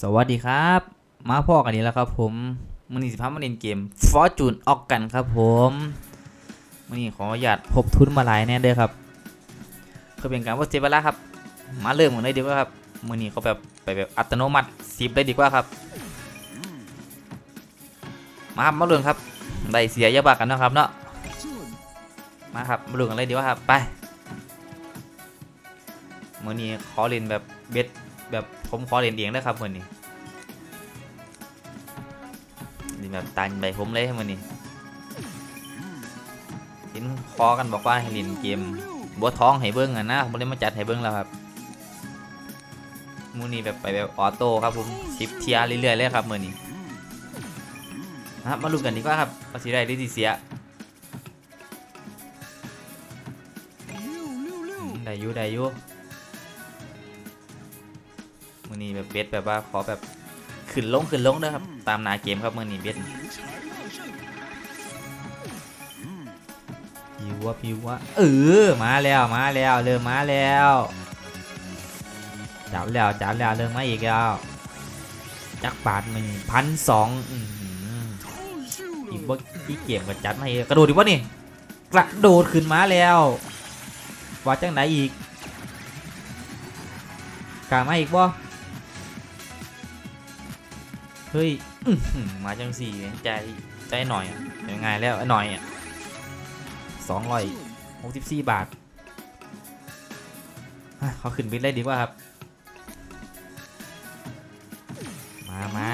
สวัสดีครับ มาพ่อกันนี้แล้วครับผมมือนี้สิพามาเล่นเกม Fortune ออกกันครับผมมือนี้ขออนุญาตพบทุนมาหลายแน่เด้อครับเพื่อเป็นการว่าเสียเวลาครับ มาเริ่มกันเลยดีกว่าครับมือนี้เขาแบบไปแบบอัตโนมัติสิบเลยดีกว่าครับ มาครับมาลุ้นครับได้เสียยาบากกันนะครับเนาะมาครับมาลุ้นกันเลยดีกว่าครับไปมือนี้ขอเล่นแบบเบ็ดแบบ ผมขอเรียนเองนะครับมือนี้นี่แบบตันใบผมเลยมือนี้เห็นคอกันบอกว่าให้เล่นเกมบัวท้องให้เบิ้งอะนะผมเลยมาจัดให้เบิ้งแล้วครับมือนี้แบบไปแบบออโต้ครับผมชิปเทียร์เรื่อยๆเลยครับมือนี้นะครับมาลุ้นกันดีกว่าครับว่าสิได้หรือสิเสียได้ยูได้ยู มือนี้แบบเบสแบบว่าขอแบบขึ้นลงขึ้นลงเด้ครับ ตามนาเกมครับมือนี้เบสพิววะพิววะเออมาแล้วมาแล้วเริ่มมาแล้วจับแล้วจับแล้วเริ่มมาอีกแล้วจักบาทหนึ่งพันสองอีกบ่ที่เกมก็จัดมาอีกระโดดดิวะนี่กระโดดขึ้นมาแล้วว่าจังไหนอีกกล้ามาอีกบ่ เฮ้ยมาจังสี่ใจใจหน่อยยังไงแล้วหน่อยอะสองร้อยหกสิบสี่บาทเขาขึ้นบิดเลยดีกว่าครับ มามา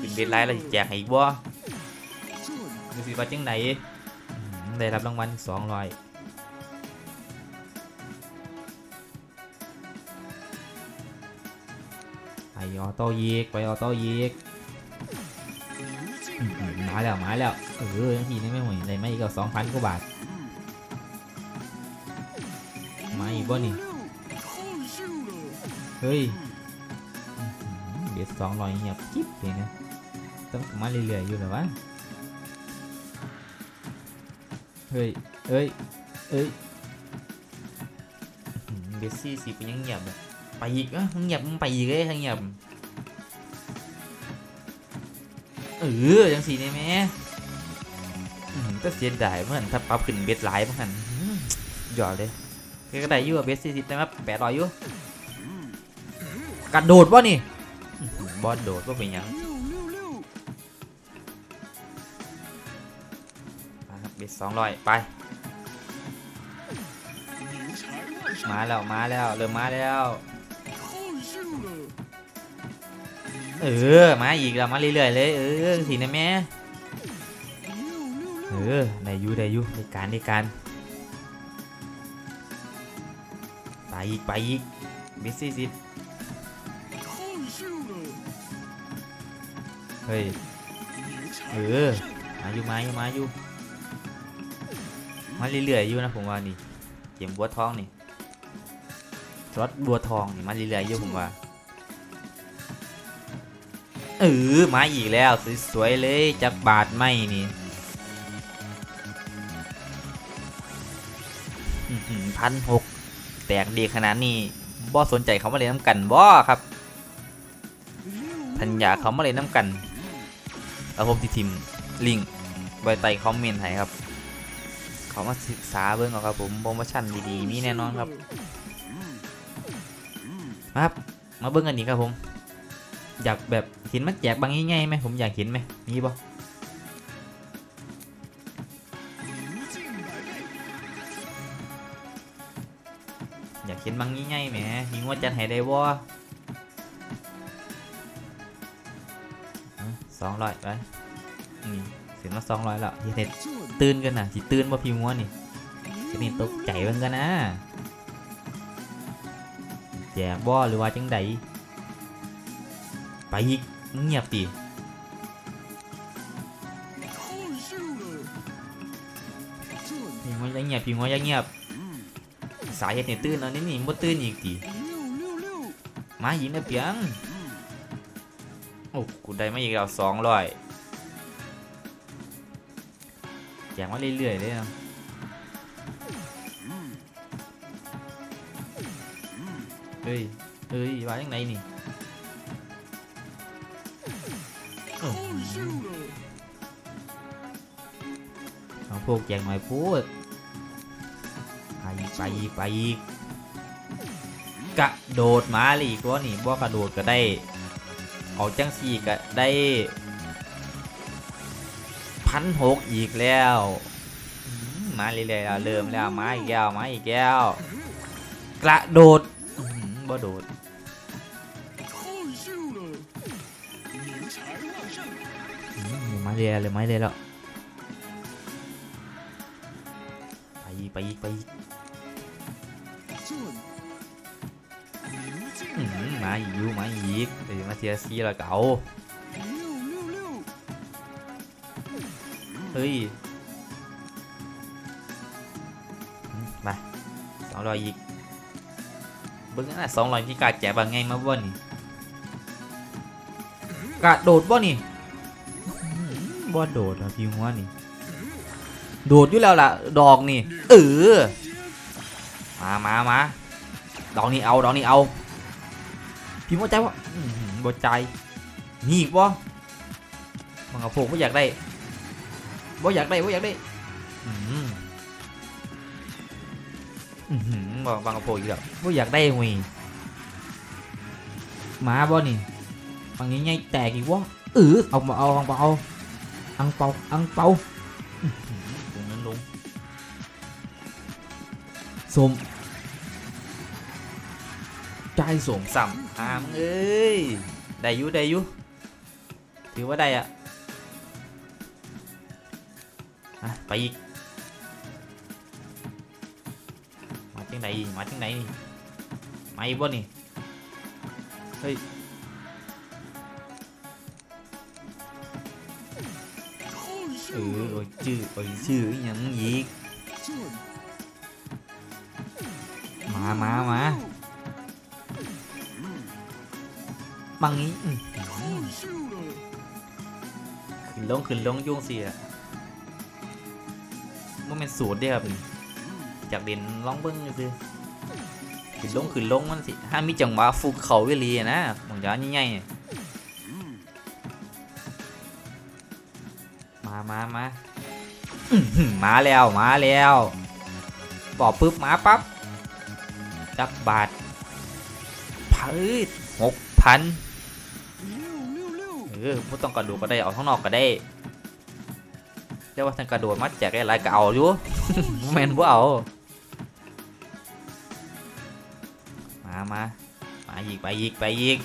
ขึ้นบิดไล่แล้วแจกให้อีกบ่ดูสิว่าจังไหนได้รับรางวัลสองร้อย ออโต้ยีกไปออโต้ยีกมาแล้วมาแล้ว เออยังทีนี้ไม่ห่วยเลยไม่อีกก็สองพันกว่าบาทมาอีกบ่นี่ เฮ้ย เดี๋ยวสองร้อยเงียบจิ๊บเลยนะ ต้องมาเรื่อยๆอยู่หรอวะ เฮ้ยเอ้ยเอ้ยเดี๋ยวสี่สิบยังเงียบเลย ไปอีกอะมึงหยับมึงไปอีกเลยทางหยับเออจังสีนี่แม่อื้อหือก็เสียดายเหมือนถ้าปรับขึ้นเบ็ดหลายเหมือนกันหยอดเลยก็ได้อยู่เบ็ดสี่สิบได้ไหมแปดร้อยอยู่กระโดดวะนี่บอลโดดว่าเป็นยังเบ็ดสองร้อยไป มาแล้วมาแล้วเริ่มมาแล้ว เออ มาอีกแล้วมาเรื่อยๆเลย เออสีนะแม่ เออได้ยูได้ยูในการในการไปอีกไปอีกบิสซี่สิเฮ้ย เออ มาอยู่มาอยู่มาอยู่มาเรื่อยๆอยู่นะผมว่านี่เกมบัวทองนี่รถบัวทองนี่มาเรื่อยๆอยู่ผมว่า เออมาอีกแล้วสวยๆเลยจากบาทไม่นี่พันหกแตกดีขนาดนี้บ่สนใจเขามาเล่นน้ำกันบ่ครับทันยาเขามาเล่นน้ำกันแล้วผมที่ทีมลิงก์ไว้ใต้คอมเมนต์ให้ครับ เขามาศึกษาเบิ่งเอาครับผมโปรโมชั่นดีๆมีแน่นอนครับมาครับมาเบิ่งกันอีกครับผม อยากแบบเห็นมันแจกบางง่ายๆไหมผมอยากเห็นไหมมีบ่อยากเห็นบางง่ายๆไหมมีงวดจัดให้ได้บ่สองร้อยไปนี่เสียมาสองร้อยแล้วที่เฮ็ดตื่นกันนะสิตื่นบ่พี่มัวนี่จะนี่ตกใจบิ่งกันนะแจกบ่หรือว่าจังใด ไปอีกมึงเงียบดิพี่งอยังเงียบพี่งอยังเงียบ สาเหตุเนี่ยตื่นแล้วนี่นี่บ่ตื่นอีกดิมายิงนะเปียง โอ้กูได้มาอีกแล้วสองร้อยแจกมาเรื่อยๆเลยนะเฮ้ยเอ้ยว่าจังไงนี่ เอาพวกแจงหน่อยพูดไปไปไปกระโดดมาเลยอีกตัวนี่บ่กระโดดก็ได้เอาจังสี่ก็ได้พันหกอีกแล้วมาเรื่อยๆแล้วเริ่มแล้วมาอีกแล้วมาอีกแล้วกระโดดบ่โดด เรียเลยไหมเลยแล้วไปไปไปมาอีกมาอีกเดี๋ยวมาเทียสีละเก่าเฮ้ยมาสองรอยอีกเบิ้งน่ะสองรอยที่กาดแจกบางไงมาบ่นี่กาดโดดบ่นี่ หือโดดนะพี่หัวนี่ โดดอยู่แล้วล่ะ ดอกนี่ เออ มามามาดอกนี้เอา ดอกนี้เอา พี่หัวใจว่าอื้อหือบ่ใจนี่อีกบ่มันกับพวกบ่อยากได้บ่อยากได้บ่อยากได้อืมอือหือบ่บางกระโปงอีกแล้วบ่อยากได้หวีหมาบ่นี่บางนี้ไงแตกอีกวะเออเอามาเอาอังเปาเอา อังเปาอังเปาอื้อหือตรงนั้นลงสมใจสมสัมหามงเอ้ยได้อยู่ได้อยู่ถือว่าได้อะอะไปอีก มาจังไหนอีกมาจังไหนนี่มาอีกบ่นี่เฮ้ย เออโอ้ยจื้อโอ้ยชื่ออย่างอีกมามามาบังนี้อื้อขึ้นลงขึ้นลงยุ่งเสียมันเป็นสูตรเด้อครับนี่จากเด่นล่องเบิ้งคือขึ้นลงขึ้นลงมันสิถ้ามีจังหวะฟุกเขาเวลีนะบางอย่างใหญ่ๆ มามาแล้วมาแล้วบอกปึ๊บมาปั๊บจับบาทพื้นหกพันเออไม่ต้องกระโดดก็ได้เอาข้างนอกก็ได้เรียกว่าทางกระโดดมัดแจกอะไรก็เอาอยู่แมนบ่เอามามามาอีกไปอีกไปอีก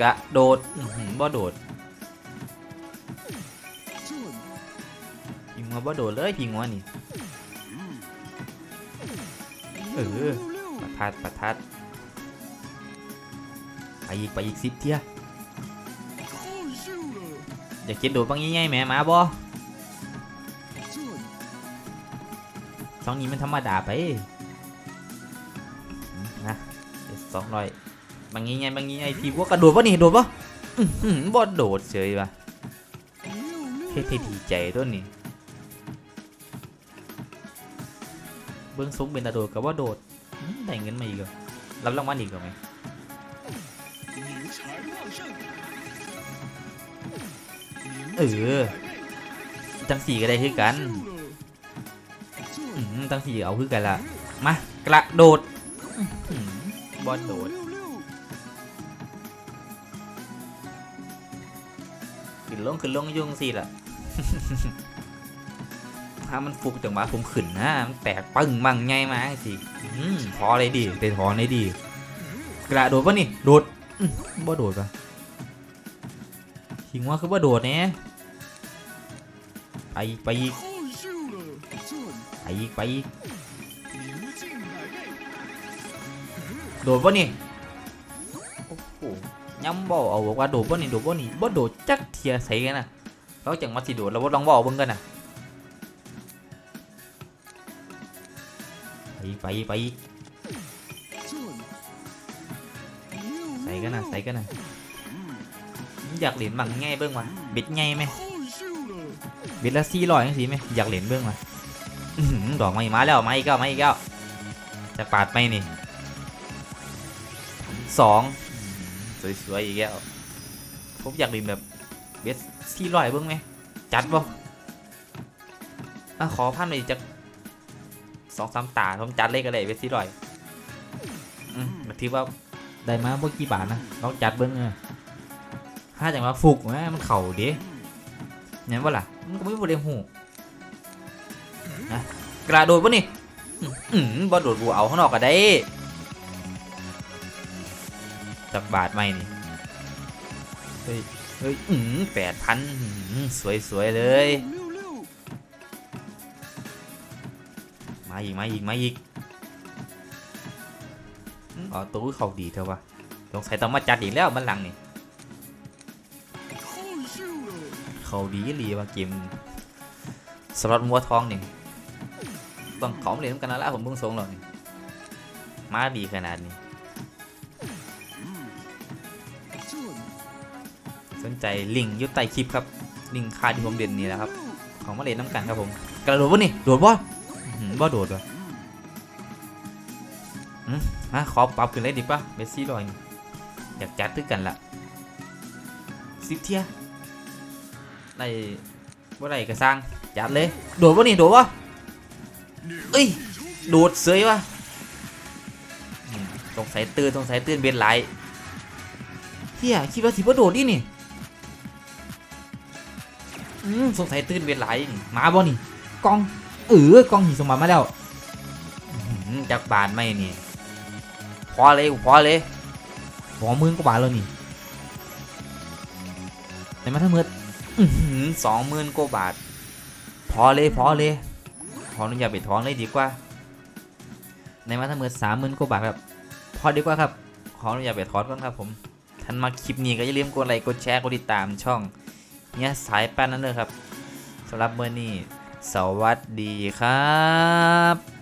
กระโดดบ่โดด มาบ่โดดเลยยิงวะนี่เออประทัดประทัดไปอีกไปอีกสิบเทียอย่าคิดโดดบ้างง่ายๆแม่มาบ่สองนี้มันธรรมดาไปนะสองร้อยบางงี้ไงบางงี้ไๆพี่ว่ากระโดดวะนี่โดดปะบ่โดดเฉยปะเท่ๆดีใจตัวนี้ เบิ้งซุกเป็นตาโดดกับว่าโดดแต่งเงินมาอีกเหรอรับรางวัลอีกเหรอไหมเออจังสี่ก็ได้คือกันจังสี่เอาคือกันละมากระโดดบอลโดดขึ้นลงขึ้นลงยุ่งสิล่ะ ถ้ามันฟุกจังหวะผมขึ้นนะมันแตกปึ้งมั่งไงมาสิพอเลยดีเตะนออเลยดี กระโดดปะนี่ โดดบ่โดดปะทิ้งว่าคือบ่โดดเนี่ยไปไปอีกไปอีกไปอีกโดดปะนี่โอ้โหย้ำบ่เอาบอกว่าโดดปะนี่โดดปะนี่บ่โดดจักเทียใส่กันนะแล้วจังมาสิโดดเราบ่ลองบ่เอาเบิ่งกันนะ ไปไปใส่กันนะใส่กันนะอยากเหรียญหมังง่ายเบื้องวะบิดง่ายไหมบิดละซี่ร้อยสิไหมอยากเหรียญเบื้องวะดอกไม้มาแล้วมาอีกแล้วมาอีกแล้วจะปาดไปนี่สองสวยๆอีกแล้วผมอยากเหรียนแบบบิดซี่ร้อยเบื้องไหมจัดบ่ขอพันไปจาก สองสามตาผมจัดเลยก็ได้เบสที่ร้อยอืมถือว่าได้มาเมื่อกี่บาทนะลองจัดเบิ้งเออถ้าจังว่าฟุกนะมันเข่าเด้เนี่ยว่าล่ะมันก็ไม่บริหูนะกระโดดปะนี่อืมอืมบ่โดดบัวเอาข้างนอกก็ได้จักบาทไหมนี่เฮ้ยเฮ้ยอืมแปดพันสวยสวยๆเลยาอีกไหมอีกไหมอีกอ๋อตู้เขาดีเถอะวะสงสัยต้องมาจัดอีกแล้วมันหลังนี่เขาดีเลยวะาเกมสล็อตมัวทองนี่ต้องขอมเหรียญกันแล้วผมเพิ่งทรงหรอกมาดีขนาดนี้ สนใจลิงยุตไตคลิปครับลิงคาที่ผมเด่นนี่แหละครับ ของมาเลนน้ำกันครับผม กระโดดวะนี่โดดบอล บ่โดดวะมาขอปรับขึ้นเลยดีป่ะเมสซี่ลอยอยากจัดด้วยกันละสิบเทียในว่าไรก็สร้างจัดเลย โดดวะนี่โดดวะเอ้ยโดดเสยวะสงสัยตื่นสงสัยตื่นเบ็ดไหลเฮียคิดว่าสิบ่โดดดินี่อืมสงสัยตื่นเบ็ดไหลมาบ่นี่กอง เออกล้องหินสมบัติมาแล้วจากบานไม่นี่พอเลยพอเลยหัวหมื่นกว่าบาทแล้วนี่เห็นไหมทั้งหมดสองหมื่นกว่าบาท พอเลยพอเลยขออนุญาตไปถอนเลยดีกว่าในมาทั้งหมดสามหมื่นกว่าบาทครับ พอดีกว่าครับ ขออนุญาตไปถอนก่อนครับผมท่านมาคลิปนี้ก็อย่าลืมกดไลค์กดแชร์กดติดตามช่องเนี่ยสายแป้นนั่นเลยครับสำหรับเมื่อนี้ สวัสดีครับ